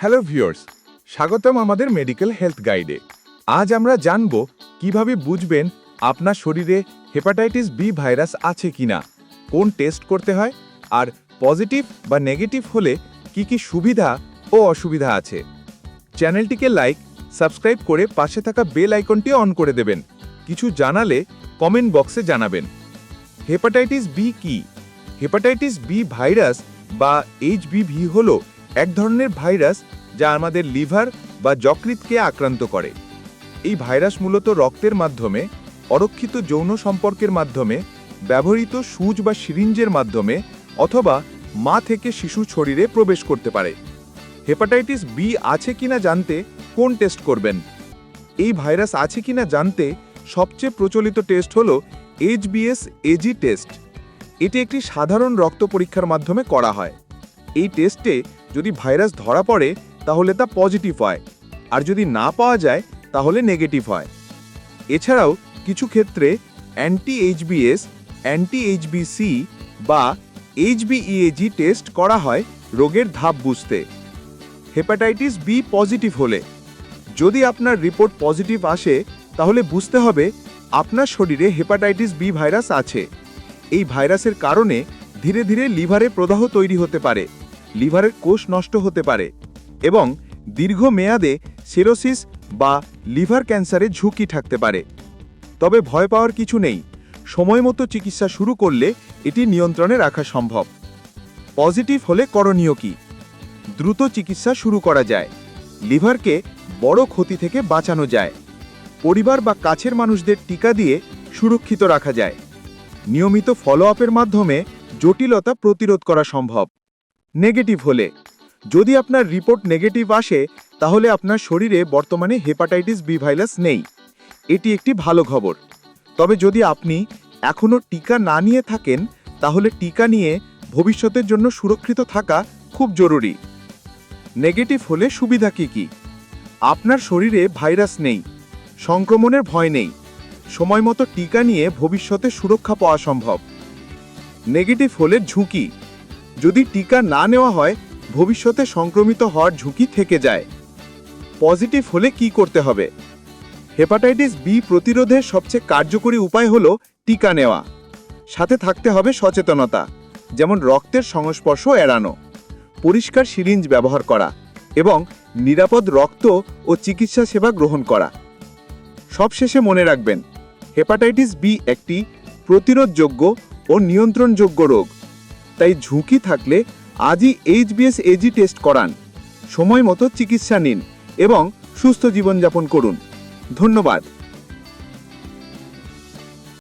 Hello viewers, স্বাগতম আমাদের medical health গাইডে। আজ আমরা জানব কীভাবে বুঝবেন আপনার শরীরে হেপাটাইটিস বি ভাইরাস আছে কিনা, কোন টেস্ট করতে হয়, আর পজিটিভ বা নেগেটিভ হলে কি কি সুবিধা ও অসুবিধা আছে। চ্যানেলটিকে লাইক, সাবস্ক্রাইব করে পাশে থাকা বেল আইকনটি অন করে দেবেন। কিছু জানালে কমেন্ট বক্সে জানাবেন। হেপাটাইটিস বি কি? হেপাটাইটিস বি ভাইরাস বা এইচবিভি হলো এক ধরনের ভাইরাস যা আমাদের লিভার বা যকৃতকে আক্রান্ত করে। এই ভাইরাস মূলত রক্তের মাধ্যমে, অরক্ষিত যৌন সম্পর্কের মাধ্যমে, ব্যবহৃত সূচ বা সিরিঞ্জের মাধ্যমে অথবা মা থেকে শিশু শরীরে প্রবেশ করতে পারে। হেপাটাইটিস বি আছে কিনা জানতে কোন টেস্ট করবেন? এই ভাইরাস আছে কিনা জানতে সবচেয়ে প্রচলিত টেস্ট হলো এইচবিএস এজি টেস্ট। এটি একটি সাধারণ রক্ত পরীক্ষার মাধ্যমে করা হয়। এই টেস্টে যদি ভাইরাস ধরা পড়ে, তাহলে তা পজিটিভ হয়। আর যদি না পাওয়া যায়, তাহলে নেগেটিভ হয়। এছাড়াও, কিছু ক্ষেত্রে অ্যান্টি এইচবিএস অ্যান্টি এইচবিসি বা এইচবিইএজি টেস্ট করা হয় রোগের ধাপ বুঝতে। হেপাটাইটিস বি পজিটিভ হলে। যদি আপনার রিপোর্ট পজিটিভ আসে, তাহলে বুঝতে হবে আপনার শরীরে হেপাটাইটিস বি ভাইরাস আছে। এই ভাইরাসের কারণে ধীরে ধীরে লিভারে প্রদাহ তৈরি হতে পারে। লিভারের কোষ নষ্ট হতে পারে এবং দীর্ঘ মেয়াদে সিরোসিস বা লিভার ক্যান্সারের ঝুঁকি থাকতে পারে। তবে ভয় পাওয়ার কিছু নেই। সময় মতো চিকিৎসা শুরু করলে এটি নিয়ন্ত্রণে রাখা সম্ভব। পজিটিভ হলে করণীয় কি? দ্রুত চিকিৎসা শুরু করা যায়। লিভারকে বড় ক্ষতি থেকে বাঁচানো যায়। পরিবার বা কাছের মানুষদের টিকা দিয়ে সুরক্ষিত রাখা যায়। নিয়মিত ফলো আপের মাধ্যমে জটিলতা প্রতিরোধ করা সম্ভব। নেগেটিভ হলে। যদি আপনার রিপোর্ট নেগেটিভ আসে, তাহলে আপনার শরীরে বর্তমানে হেপাটাইটিস বি ভাইরাস নেই। এটি একটি ভালো খবর। তবে যদি আপনি এখনও টিকা না নিয়ে থাকেন, তাহলে টিকা নিয়ে ভবিষ্যতের জন্য সুরক্ষিত থাকা খুব জরুরি। নেগেটিভ হলে সুবিধা কি কি? আপনার শরীরে ভাইরাস নেই, সংক্রমণের ভয় নেই, সময় মতো টিকা নিয়ে ভবিষ্যতে সুরক্ষা পাওয়া সম্ভব। নেগেটিভ হলে ঝুঁকি যদি টিকা না নেওয়া হয়, ভবিষ্যতে সংক্রমিত হওয়ার ঝুঁকি থেকে যায়। পজিটিভ হলে কি করতে হবে? হেপাটাইটিস বি প্রতিরোধের সবচেয়ে কার্যকরী উপায় হল টিকা নেওয়া। সাথে থাকতে হবে সচেতনতা, যেমন রক্তের সংস্পর্শ এড়ানো, পরিষ্কার সিরিঞ্জ ব্যবহার করা এবং নিরাপদ রক্ত ও চিকিৎসা সেবা গ্রহণ করা। সবশেষে মনে রাখবেন, হেপাটাইটিস বি একটি প্রতিরোধযোগ্য ও নিয়ন্ত্রণযোগ্য রোগ। তাই ঝুঁকি থাকলে আজই এইচ এইচবিএস এজি টেস্ট করান। সময় মতো চিকিৎসা নিন এবং সুস্থ জীবনযাপন করুন। ধন্যবাদ।